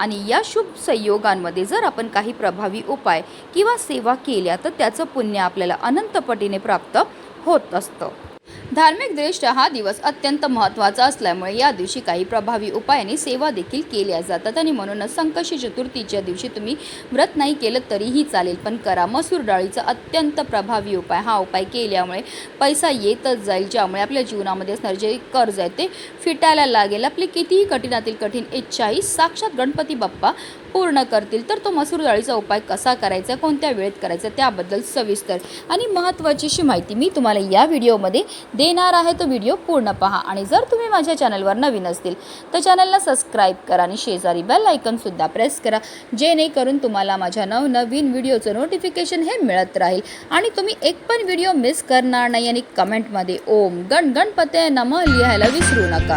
आणि या शुभ संयोगांमध्ये जर आपण काही प्रभावी उपाय किंवा सेवा केल्या तर त्याचं पुण्य आपल्याला अनंतपटीने प्राप्त होत असतं. धार्मिक दृष्ट्या हा दिवस अत्यंत महत्त्वाचा असल्यामुळे या दिवशी काही प्रभावी उपायाने सेवा देखील केल्या जातात. आणि म्हणूनच संकष्टी चतुर्थीच्या दिवशी तुम्ही व्रत नाही केलं तरीही चालेल पण करा. मसूर डाळीचा अत्यंत प्रभावी उपाय. हा उपाय केल्यामुळे पैसा येतच जाईल ज्यामुळे आपल्या जीवनामध्ये असणारे जे कर्ज आहे ते फिटायला लागेल. आपली कितीही कठीणातील कठीण इच्छाही साक्षात गणपती बाप्पा पूर्ण करतील तर तो मसूर डाळीचा उपाय कसा करायचा कोणत्या वेळेत करायचा त्याबद्दल सविस्तर आणि महत्त्वाची अशी माहिती मी तुम्हाला या व्हिडिओमध्ये देणार आहे. तो व्हिडिओ पूर्ण पहा आणि जर तुम्ही माझ्या चॅनलवर नवीन असतील तर चॅनलला सबस्क्राईब करा आणि शेजारी बेल आयकनसुद्धा प्रेस करा जेणेकरून तुम्हाला माझ्या नवनवीन व्हिडिओचं नोटिफिकेशन हे मिळत राहील. आणि तुम्ही एक पण व्हिडिओ मिस करणार नाही आणि कमेंटमध्ये ओम गण गणपते नम लिहायला विसरू नका.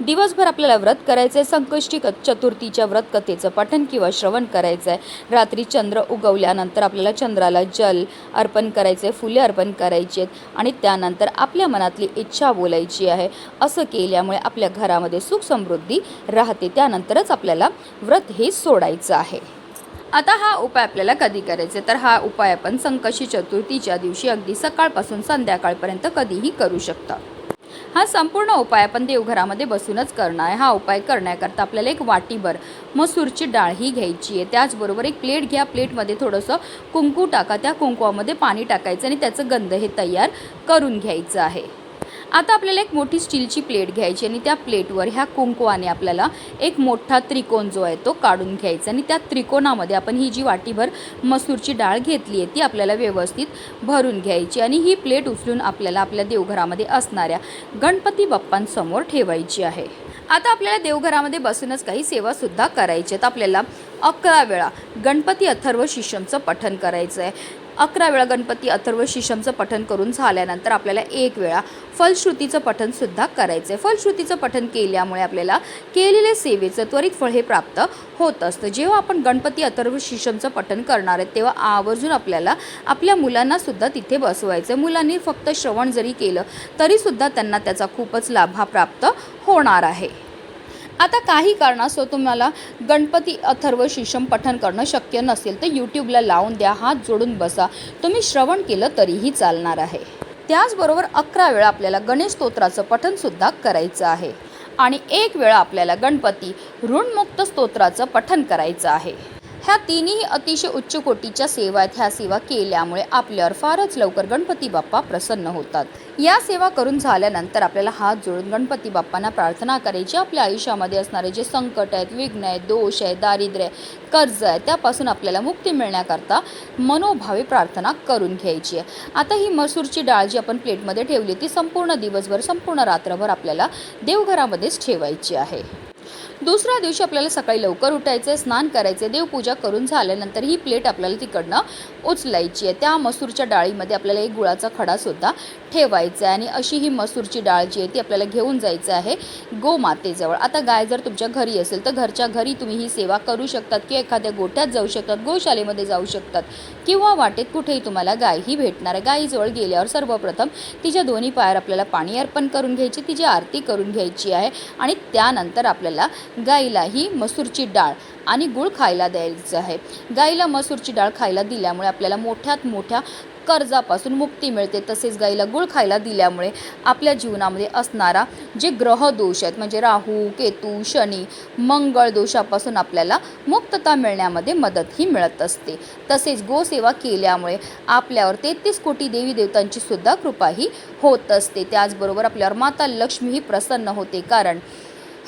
दिवसभर आपल्याला व्रत करायचं आहे संकष्टी क चतुर्थीच्या व्रत कथेचं पठण किंवा श्रवण करायचं आहे रात्री चंद्र उगवल्यानंतर आपल्याला चंद्राला जल अर्पण करायचं आहे फुले अर्पण करायची आहेत आणि त्यानंतर आपल्या मनातली इच्छा बोलायची आहे. असं केल्यामुळे आपल्या घरामध्ये सुख समृद्धी राहते त्यानंतरच आपल्याला व्रत हे सोडायचं आहे. आता हा उपाय आपल्याला कधी करायचा तर हा उपाय आपण संकशी चतुर्थीच्या दिवशी अगदी सकाळपासून संध्याकाळपर्यंत कधीही करू शकता. हा संपूर्ण उपाय आपण देवघरामध्ये बसूनच करणार आहे. हा उपाय करण्याकरता आपल्याला एक वाटीभर मसूरची डाळ ही घ्यायची आहे. त्याचबरोबर एक प्लेट घ्या. प्लेटमध्ये थोडंसं कुंकू टाका. त्या कुंकवामध्ये पाणी टाकायचं आणि त्याचं गंध हे तयार करून घ्यायचं आहे. आता आपल्याला एक मोठी स्टीलची प्लेट घ्यायची आणि त्या प्लेटवर ह्या कुंकवाने आपल्याला एक मोठा त्रिकोण जो आहे तो काढून घ्यायचा. आणि त्या त्रिकोणामध्ये आपण ही जी वाटीभर मसूरची डाळ घेतली आहे ती आपल्याला व्यवस्थित भरून घ्यायची आणि ही प्लेट उचलून आपल्याला आपल्या देवघरामध्ये असणाऱ्या गणपती बाप्पांसमोर ठेवायची आहे. आता आपल्याला देवघरामध्ये बसूनच काही सेवासुद्धा करायची आहेत. आपल्याला अकरा वेळा गणपती अथर्व शिष्यमचं पठण करायचं आहे अकरा वेळा गणपती अथर्व शिशमचं पठण करून झाल्यानंतर आपल्याला एक वेळा फलश्रुतीचं पठणसुद्धा करायचं आहे फलश्रुतीचं पठण केल्यामुळे आपल्याला केलेल्या सेवेचं त्वरित फळ हे प्राप्त होत असतं. जेव्हा आपण गणपती अथर्व शिशमचं पठण करणार आहेत तेव्हा आवर्जून आपल्याला आपल्या मुलांनासुद्धा तिथे बसवायचं आहे मुलांनी फक्त श्रवण जरी केलं तरीसुद्धा त्यांना त्याचा खूपच लाभ हा प्राप्त होणार आहे. आता काही कारणास्तव तुम्हाला गणपती अथर्व शिशम पठन करणं शक्य नसेल तर यूट्यूबला लावून द्या हात जोडून बसा. तुम्ही श्रवण केलं तरीही चालणार आहे. त्याचबरोबर अकरा वेळा आपल्याला गणेश स्तोत्राचं पठनसुद्धा करायचं आहे. आणि एक वेळा आपल्याला गणपती ऋणमुक्त स्तोत्राचं पठन करायचं आहे. ह्या तिन्ही अतिशय उच्च कोटीच्या सेवा आहेत. ह्या सेवा केल्यामुळे आपल्यावर फारच लवकर गणपती बाप्पा प्रसन्न होतात. या सेवा करून झाल्यानंतर आपल्याला हात जोडून गणपती बाप्पांना प्रार्थना करायची. आपल्या आयुष्यामध्ये असणारे जे संकट आहेत विघ्न आहेत दोष आहे दारिद्र्य आहे, कर्ज आहे त्यापासून आपल्याला मुक्ती मिळण्याकरता मनोभावे प्रार्थना करून घ्यायची आहे. आता ही मसूरची डाळ जी आपण प्लेटमध्ये ठेवली ती संपूर्ण दिवसभर संपूर्ण रात्रभर आपल्याला देवघरामध्येच ठेवायची आहे. दुसऱ्या दिवशी आपल्याला सकाळी लवकर उठायचं स्नान करायचं देवपूजा करून झाल्यानंतर ही प्लेट आपल्याला तिकडनं उचलायची आहे. त्या मसूरच्या डाळीमध्ये आपल्याला एक गुळाचा खडासुद्धा ठेवायचा आहे आणि अशी ही मसूरची डाळ जी आहे ती आपल्याला घेऊन जायचं आहे गोमातेजवळ. आता गाय जर तुमच्या घरी असेल तर घरच्या घरी तुम्ही ही सेवा करू शकतात किंवा एखाद्या गोठ्यात जाऊ शकतात गोशालेमध्ये जाऊ शकतात किंवा वाटेत कुठेही तुम्हाला गाय ही भेटणार आहे. गायीजवळ गेल्यावर सर्वप्रथम तिच्या दोन्ही पायावर आपल्याला पाणी अर्पण करून घ्यायची तिची आरती करून घ्यायची आहे आणि त्यानंतर आपल्याला गाईला ही मसूरची डाळ आणि गुळ खायला द्यायचं आहे. गाईला मसूरची डाळ खायला दिल्यामुळे आपल्याला मोठ्यात मोठ्या कर्जापासून मुक्ती मिळते. तसेच गाईला गुळ खायला दिल्यामुळे आपल्या जीवनामध्ये असणारा जे ग्रह दोष आहेत म्हणजे राहू केतू शनी मंगळ दोषापासून आपल्याला मुक्तता मिळण्यामध्ये मदतही मिळत असते. तसेच गोसेवा केल्यामुळे आपल्यावर तेहतीस कोटी देवी देवतांची सुद्धा कृपाही होत असते. त्याचबरोबर आपल्यावर माता लक्ष्मीही प्रसन्न होते. कारण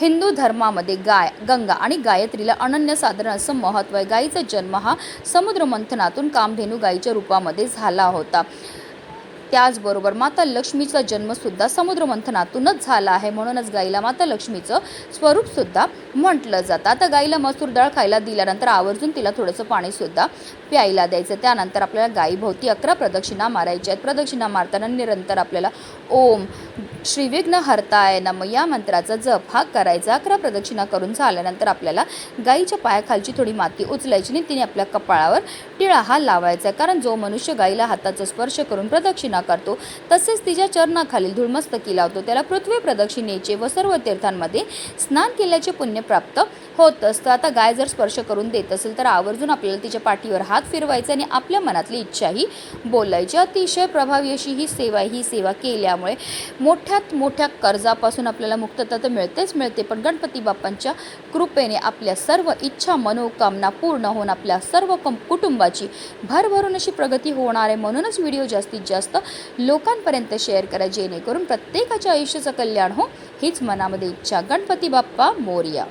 हिंदू धर्मामध्ये गाय गंगा आणि गायत्रीला अनन्यसाधारण असं महत्त्व आहे. गायीचा जन्म हा समुद्र मंथनातून कामधेनू गायीच्या रूपामध्ये झाला होता. त्याचबरोबर माता लक्ष्मीचा जन्मसुद्धा समुद्रमंथनातूनच झाला आहे. म्हणूनच गाईला माता लक्ष्मीचं स्वरूपसुद्धा म्हटलं जातं. आता गाईला मसूर डाळ खायला दिल्यानंतर आवर्जून तिला थोडंसं पाणीसुद्धा प्यायला द्यायचं. त्यानंतर आपल्याला गायीभोवती अकरा प्रदक्षिणा मारायच्या आहेत. प्रदक्षिणा मारताना निरंतर आपल्याला ओम श्रीविघ्न हरताय नम या मंत्राचा जप हा करायचा. अकरा प्रदक्षिणा करून झाल्यानंतर आपल्याला गाईच्या पायाखालची थोडी माती उचलायची आणि तिने आपल्या कपाळावर टिळा हा लावायचा. आहे कारण जो मनुष्य गाईला हाताचा स्पर्श करून प्रदक्षिणा करतो. तसेच तिच्या चरणाखालील धुळमस्तकी लावतो त्याला पृथ्वी प्रदक्षिणेचे व सर्व तीर्थांमध्ये स्नान केल्याचे पुण्य प्राप्त होत असतं. आता गाय जर स्पर्श करून देत असेल तर आवर्जून आपल्याला तिच्या पाठीवर हात फिरवायचा आणि आपल्या मनातली इच्छाही बोलायची. अतिशय प्रभावी अशी ही सेवा ही सेवा केल्यामुळे मोठ्यात मोठ्या कर्जापासून आपल्याला मुक्तता तर मिळतेच मिळते. पण गणपती बाप्पांच्या कृपेने आपल्या सर्व इच्छा मनोकामना पूर्ण होऊन आपल्या सर्व कुटुंबाची भरभरून अशी प्रगती होणार आहे. म्हणूनच व्हिडिओ जास्तीत जास्त लोकांपर्यंत शेअर करा जेणेकरून प्रत्येकाच्या आयुष्याचं कल्याण हो हीच मनामध्ये इच्छा. गणपती बाप्पा मोर्या.